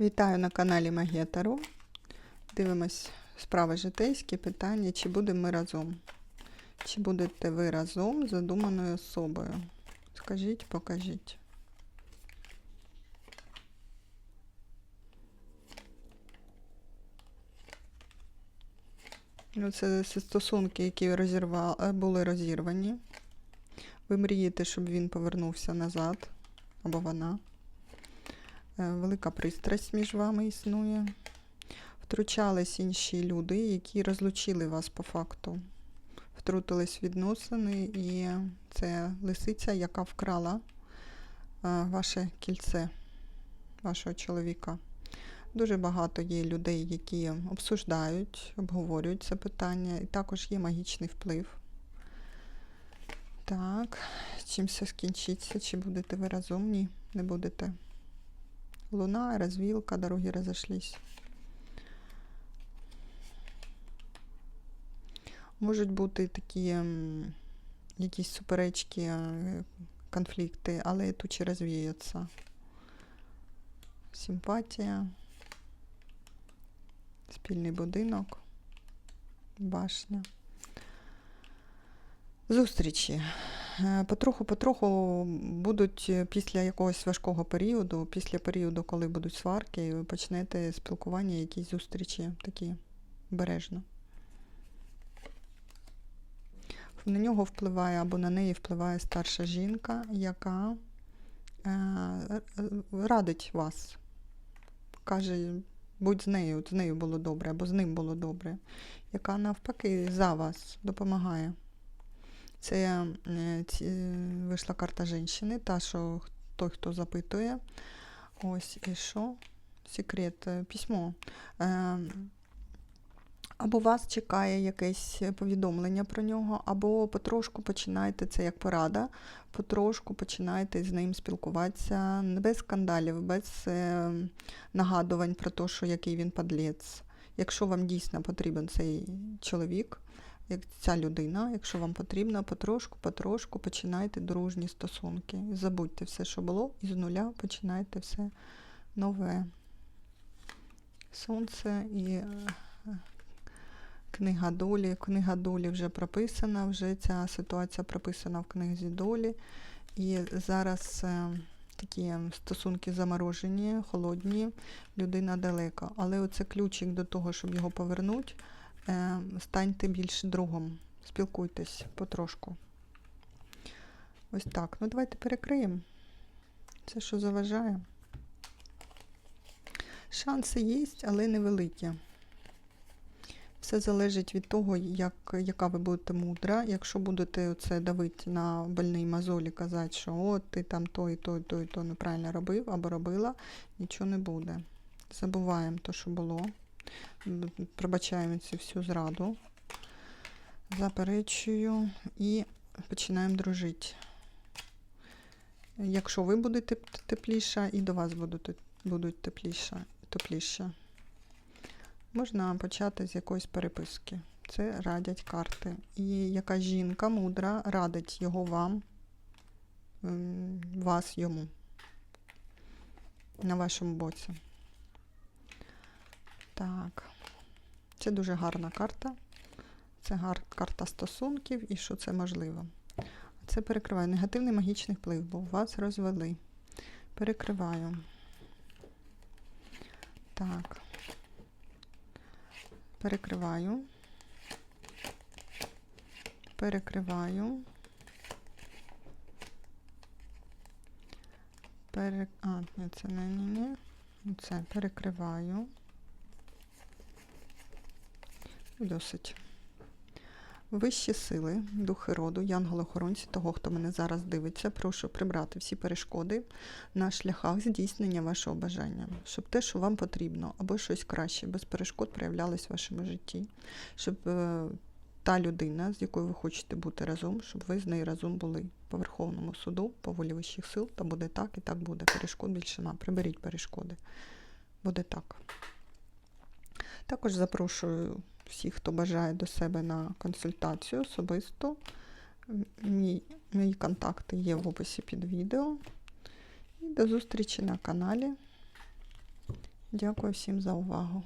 Вітаю на каналі Магія Таро. Дивимось справи житейські питання, чи будемо ми разом. Чи будете ви разом з задуманою особою? Скажіть, покажіть. Ну, це стосунки, які розірва... е, були розірвані. Ви мрієте, щоб він повернувся назад, або вона. Е, Велика пристрасть між вами існує. Втручались інші люди, які розлучили вас по факту. Втрутились відносини, і це лисиця, яка вкрала е, ваше кільце, вашого чоловіка. Дуже багато є людей, які обсуждають, обговорюють це питання, і також є магічний вплив. Так, чим все скінчиться? Чи будете ви разом? Ні, не будете. Луна, розвілка, дороги розійшлись. Можуть бути такі якісь суперечки, е, конфлікти, але тучі розвіються. Симпатія, спільний будинок, башня. Зустрічі. Е, Потроху-потроху будуть е, після якогось важкого періоду, після періоду, коли будуть сварки, почнете спілкування, якісь зустрічі такі бережно. На нього впливає або на неї впливає старша жінка, яка е, е, радить вас. Каже, будь з нею, з нею було добре, або з ним було добре, яка навпаки за вас допомагає. Це е, ці- вийшла карта жінки, та, що той, хто запитує. Ось і що? Секрет, е, письмо. Е, Або вас чекає якесь повідомлення про нього, або потрошку починаєте, це як порада, потрошку починаєте з ним спілкуватися без скандалів, без е, нагадувань про те, що який він падлець. Якщо вам дійсно потрібен цей чоловік, як ця людина, якщо вам потрібно, потрошку, потрошку починайте дружні стосунки. Забудьте все, що було, і з нуля починайте все нове. Сонце і е, книга долі. Книга долі вже прописана, вже ця ситуація прописана в книзі долі. І зараз е, такі стосунки заморожені, холодні, людина далеко. Але оце ключик до того, щоб його повернути, станьте більш другом. Спілкуйтесь потрошку. Ось так. Ну, давайте перекриємо. Це що заважає. Шанси є, але невеликі. Все залежить від того, як, яка ви будете мудра. Якщо будете оце давити на больний мозолі, казати, що от ти там то і то, і то, і то неправильно робив або робила, нічого не буде. Забуваємо те, що було. Пробачаємо цю всю зраду. Заперечую і починаємо дружити. Якщо ви будете теп- тепліша, і до вас будуть, будуть тепліша, тепліше. Можна почати з якоїсь переписки. Це радять карти. І яка жінка мудра радить його вам, вас йому на вашому боці. Так. Це дуже гарна карта. Це гар- карта стосунків і що це можливо. Це перекриває негативний магічний вплив, бо вас розвели. Перекриваю. Так. Перекриваю. Перекриваю. Пере... А, ні, це не ні, ні. Це перекриваю. Досить. Вищі сили, духи роду, янголи-охоронці, того, хто мене зараз дивиться, прошу прибрати всі перешкоди на шляхах здійснення вашого бажання, щоб те, що вам потрібно, або щось краще, без перешкод проявлялось в вашому житті, щоб е, та людина, з якою ви хочете бути разом, щоб ви з нею разом були по Верховному суду, по волі вищих сил, та буде так і так буде. Перешкод більше нема. Приберіть перешкоди. Буде так. Також запрошую всіх, хто бажає до себе на консультацію особисто. Мій, мої контакти є в описі під відео. І до зустрічі на каналі. Дякую всім за увагу.